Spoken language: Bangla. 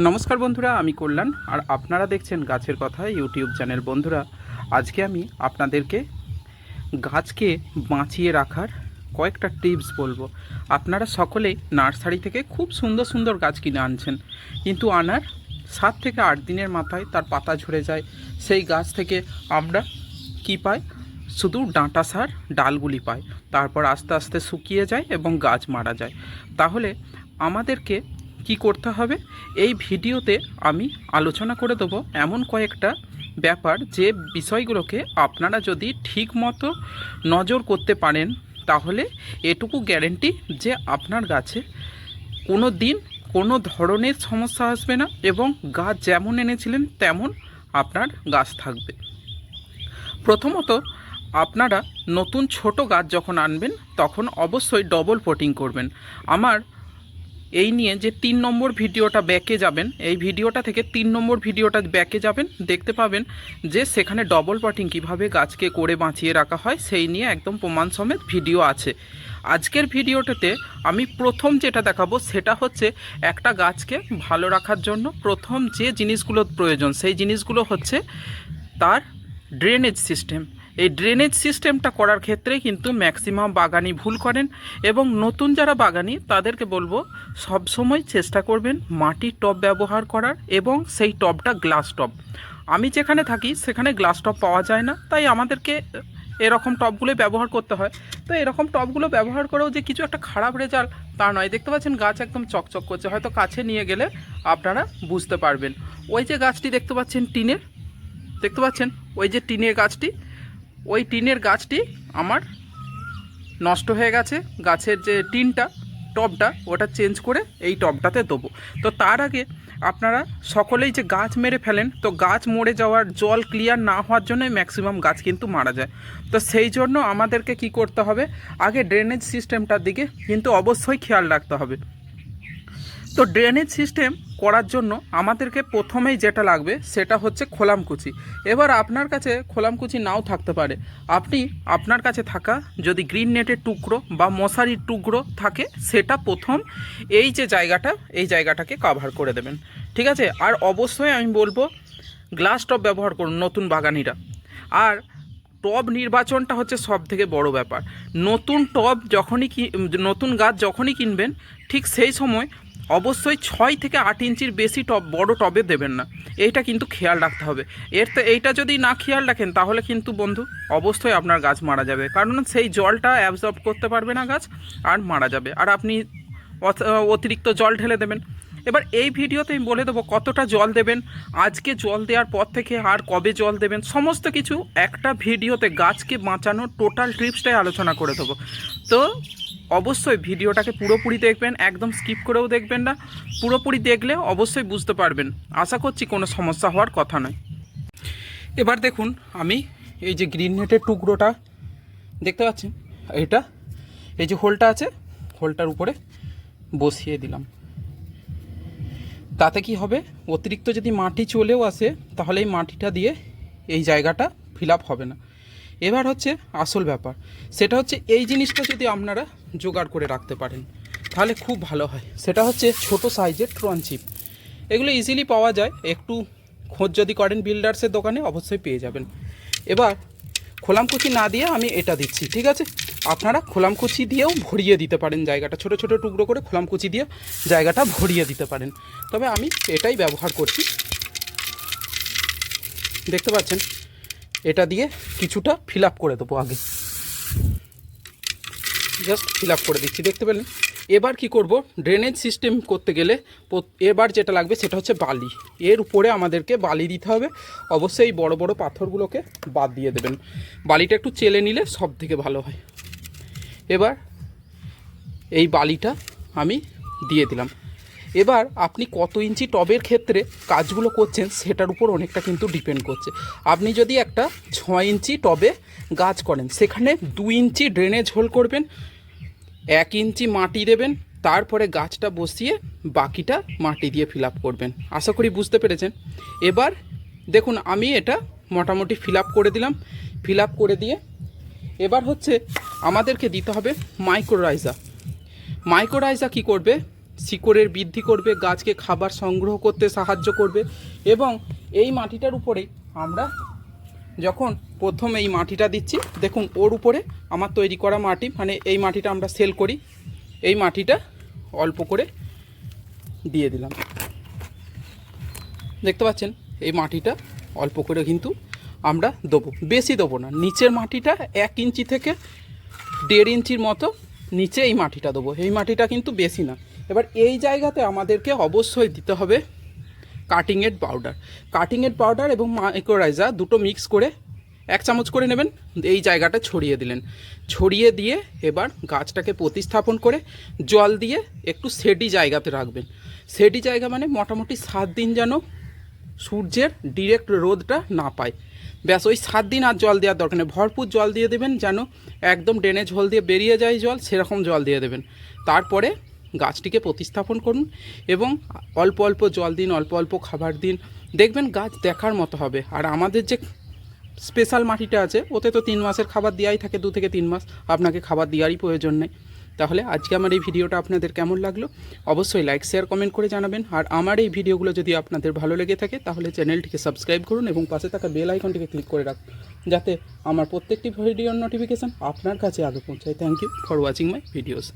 নমস্কার বন্ধুরা, আমি কল্যাণ। আর আপনারা দেখছেন গাছের কথা, ইউটিউব চ্যানেল বন্ধুরা। আজকে আমি আপনাদেরকে গাছকে বাঁচিয়ে রাখার কয়েকটা টিপস বলব। আপনারা সকলেই নার্সারি থেকে খুব সুন্দর সুন্দর গাছ কিনে আনছেন। কিন্তু আনার সাত থেকে আট দিনের মাথায় তার পাতা ঝরে যায়। সেই গাছ থেকে আমরা কি পাই? শুধু ডাঁটা সার, ডালগুলি পাই। তারপর আস্তে আস্তে শুকিয়ে যায় এবং গাছ মারা যায়। তাহলে আমাদেরকে কি করতে হবে? এই ভিডিওতে আমি আলোচনা করে দেবো এমন কয়েকটা ব্যাপার যে বিষয়গুলোকে আপনারা যদি ঠিক মতো নজর করতে পারেন, তাহলে এটুকু গ্যারেন্টি যে আপনার গাছে কোনো দিন কোনো ধরনের সমস্যা আসবে না এবং গাছ যেমন এনেছিলেন তেমন আপনার গাছ থাকবে। প্রথমত, আপনারা নতুন ছোট গাছ যখন আনবেন, তখন অবশ্যই ডবল পটিং করবেন। আমার এই নিয়ে যে তিন নম্বর ভিডিওটা ব্যাকে যাবেন, এই ভিডিওটা থেকে তিন নম্বর ভিডিওটা ব্যাকে যাবেন, দেখতে পাবেন যে সেখানে ডবল পটিং কীভাবে গাছকে করে বাঁচিয়ে রাখা হয়, সেই নিয়ে একদম প্রমাণ সমেত ভিডিও আছে। আজকের ভিডিওটাতে আমি প্রথম যেটা দেখাবো, সেটা হচ্ছে একটা গাছকে ভালো রাখার জন্য প্রথম যে জিনিসগুলোর প্রয়োজন, সেই জিনিসগুলো হচ্ছে তার ড্রেনেজ সিস্টেম এই ড্রেনেজ সিস্টেমটা করার ক্ষেত্রে কিন্তু ম্যাক্সিমাম বাগানি ভুল করেন এবং নতুন যারা বাগানি, তাদেরকে বলব সবসময় চেষ্টা করবেন মাটির টব ব্যবহার করার এবং সেই টবটা গ্লাস টব। আমি যেখানে থাকি, সেখানে গ্লাস টব পাওয়া যায় না, তাই আমাদেরকে এরকম টবগুলো ব্যবহার করতে হয়। তো এরকম টবগুলো ব্যবহার করেও যে কিছু একটা খারাপ রেজাল্ট তা নয়। দেখতে পাচ্ছেন গাছ একদম চকচক করছে, হয়তো কাছে নিয়ে গেলে আপনারা বুঝতে পারবেন। ওই যে গাছটি দেখতে পাচ্ছেন টিনের, দেখতে পাচ্ছেন? ওই যে টিনের গাছটি ওই টিনের গাছটি আমার নষ্ট হয়ে গেছে। গাছের যে টিনটা, টবটা, ওটা চেঞ্জ করে এই টবটাতে দেবো। তো তার আগে আপনারা সকলেই যে গাছ মেরে ফেলেন, তো গাছ মরে যাওয়ার জল ক্লিয়ার না হওয়ার জন্যই ম্যাক্সিমাম গাছ কিন্তু মারা যায়। তো সেই জন্য আমাদেরকে কি করতে হবে? আগে ড্রেনেজ সিস্টেমটার দিকে কিন্তু অবশ্যই খেয়াল রাখতে হবে। তো ড্রেনেজ সিস্টেম করার জন্য আমাদেরকে প্রথমেই যেটা লাগবে সেটা হচ্ছে খোলামকুচি। এবার আপনার কাছে খোলামকুচি নাও থাকতে পারে। আপনি আপনার কাছে থাকা যদি গ্রিন নেটের টুকরো বা মশারির টুকরো থাকে, সেটা প্রথম এই যে জায়গাটা, এই জায়গাটাকে কভার করে দেবেন। ঠিক আছে? আর অবশ্যই আমি বলব গ্লাস টপ ব্যবহার করুন নতুন বাগানিরা। আর টব নির্বাচনটা হচ্ছে সব থেকে বড় ব্যাপার। নতুন টব যখনই কি নতুন গাছ যখনই কিনবেন, ঠিক সেই সময় অবশ্যই ছয় থেকে আট ইঞ্চির বেশি টব, বড় টবে দেবেন না। এইটা কিন্তু খেয়াল রাখতে হবে। এর তো এইটা যদি না খেয়াল রাখেন, তাহলে কিন্তু বন্ধু অবশ্যই আপনার গাছ মারা যাবে। কারণ সেই জলটা অ্যাবজর্ব করতে পারবে না গাছ, আর মারা যাবে। আর আপনি অত- অতিরিক্ত জল ঢেলে দেবেন। এবার এই ভিডিওতে আমি বলে দেবো কতটা জল দেবেন, আজকে জল দেওয়ার পর থেকে আর কবে জল দেবেন, সমস্ত কিছু একটা ভিডিওতে গাছকে বাঁচানোর টোটাল ট্রিপসটাই আলোচনা করে দেবো। তো অবশ্যই ভিডিওটাকে পুরোপুরি দেখবেন, একদম স্কিপ করেও দেখবেন না, পুরোপুরি দেখলে অবশ্যই বুঝতে পারবেন। আশা করছি কোনো সমস্যা হওয়ার কথা নয়। এবার দেখুন, আমি এই যে গ্রিন নেটের টুকরোটা দেখতে পাচ্ছেন? এটা, এই যে হোলটা আছে হোলটার উপরে বসিয়ে দিলাম। তাতে কি হবে? অতিরিক্ত যদি মাটি চলেও আসে, তাহলে এই মাটিটা দিয়ে এই জায়গাটা ফিল হবে না। এবার হচ্ছে আসল ব্যাপার। সেটা হচ্ছে এই জিনিসটা যদি আপনারা জোগাড় করে রাখতে পারেন, তাহলে খুব ভালো হয়। সেটা হচ্ছে ছোট সাইজের ট্রনচিপ এগুলো ইজিলি পাওয়া যায়। একটু খোঁজ যদি করেন বিল্ডার্সের দোকানে, অবশ্যই পেয়ে যাবেন। এবার খোলামকুচি না দিয়ে আমি এটা দিচ্ছি, ঠিক আছে? আপনারা খোলামকুচি দিয়েও ভরিয়ে দিতে পারেন জায়গাটা। ছোট ছোট টুকরো করে খোলামকুচি দিয়ে জায়গাটা ভরিয়ে দিতে পারেন। তবে আমি এটাই ব্যবহার করছি। দেখতে পাচ্ছেন? এটা দিয়ে কিছুটা ফিল আপ করে দেবো আগে। জাস্ট ফিল আপ করে দিচ্ছি, দেখতে পেলেন? এবার কি করব? ড্রেনেজ সিস্টেম করতে গেলে এবার যেটা লাগবে সেটা হচ্ছে বালি। এর উপরে আমাদেরকে বালি দিতে হবে। অবশ্যই বড় বড় পাথরগুলোকে বাদ দিয়ে দেবেন। বালিটা একটু চেলে নিলে সব থেকে ভালো হয়। এবার এই বালিটা আমি দিয়ে দিলাম। এবার আপনি কত ইঞ্চি টবের ক্ষেত্রে কাজগুলো করছেন সেটার উপর অনেকটা কিন্তু ডিপেন্ড করছে। আপনি যদি একটা ছয় ইঞ্চি টবে গাছ করেন, সেখানে দু ইঞ্চি ড্রেনেজ হোল করবেন, এক ইঞ্চি মাটি দেবেন, তারপরে গাছটা বসিয়ে বাকিটা মাটি দিয়ে ফিল করবেন। আশা করি বুঝতে পেরেছেন? এবার দেখুন, আমি এটা মোটামুটি ফিল করে দিলাম। ফিল করে দিয়ে এবার হচ্ছে আমাদেরকে দিতে হবে মাইক্রোরাইজা মাইক্রোরাইজা কি করবে? শিকড়ের বৃদ্ধি করবে, গাছকে খাবার সংগ্রহ করতে সাহায্য করবে এবং এই মাটিটার উপরেই আমরা যখন প্রথম এই মাটিটা দিচ্ছি, দেখুন ওর উপরে আমার তৈরি করা মাটি মানে এই মাটিটা আমরা সেল করি, এই মাটিটা অল্প করে দিয়ে দিলাম। দেখতে পাচ্ছেন, এই মাটিটা অল্প করে কিন্তু আমরা দেবো, বেশি দেবো না, নিচের মাটিটা এক ইঞ্চি থেকে দেড় ইঞ্চির মতো নিচে এই মাটিটা দেবো, এই মাটিটা কিন্তু বেশি না। এবার এই জায়গাতে আমাদেরকে অবশ্যই দিতে হবে কাটিং কাটিংয়ের পাউডার কাটিং কাটিংয়ের পাউডার এবং মাইক্রোরাইজার দুটো মিক্স করে এক চামচ করে নেবেন, এই জায়গাটা ছড়িয়ে দিলেন। ছড়িয়ে দিয়ে এবার গাছটাকে প্রতিস্থাপন করে জল দিয়ে একটু সেডি জায়গাতে রাখবেন। সেডি জায়গা মানে মোটামুটি সাত দিন যেন সূর্যের ডিরেক্ট রোদটা না পায়। ব্যাস, ওই সাত দিন আর জল দেওয়ার দরকার নেই। ভরপুর জল দিয়ে দেবেন যেন একদম ড্রেনে ঝোল দিয়ে বেরিয়ে যায় জল, সেরকম জল দিয়ে দেবেন। তারপরে গাছটিকে প্রতিস্থাপন করুন এবং অল্প অল্প জল দিন, অল্প অল্প খাবার দিন। দেখবেন গাছ দেখার মতো হবে। আর আমাদের যে স্পেশাল মাটিটা আছে, ওতে তো তিন মাসের খাবার দেওয়াই থাকে, দু থেকে তিন মাস। আপনাকে খাবার দেওয়ারই প্রয়োজন নেই। তাহলে আজকে আমার এই ভিডিওটা আপনাদের কেমন লাগল? অবশ্যই লাইক শেয়ার কমেন্ট করে জানাবেন। আর আমার এই ভিডিওগুলো যদি আপনাদের ভালো লেগে থাকে, তাহলে চ্যানেলটিকে সাবস্ক্রাইব করুন এবং পাশে থাকা বেল আইকনটিকে ক্লিক করে রাখুন, যাতে আমার প্রত্যেকটি ভিডিওর নোটিফিকেশান আপনার কাছে আগে পৌঁছায়। Thank you for watching my videos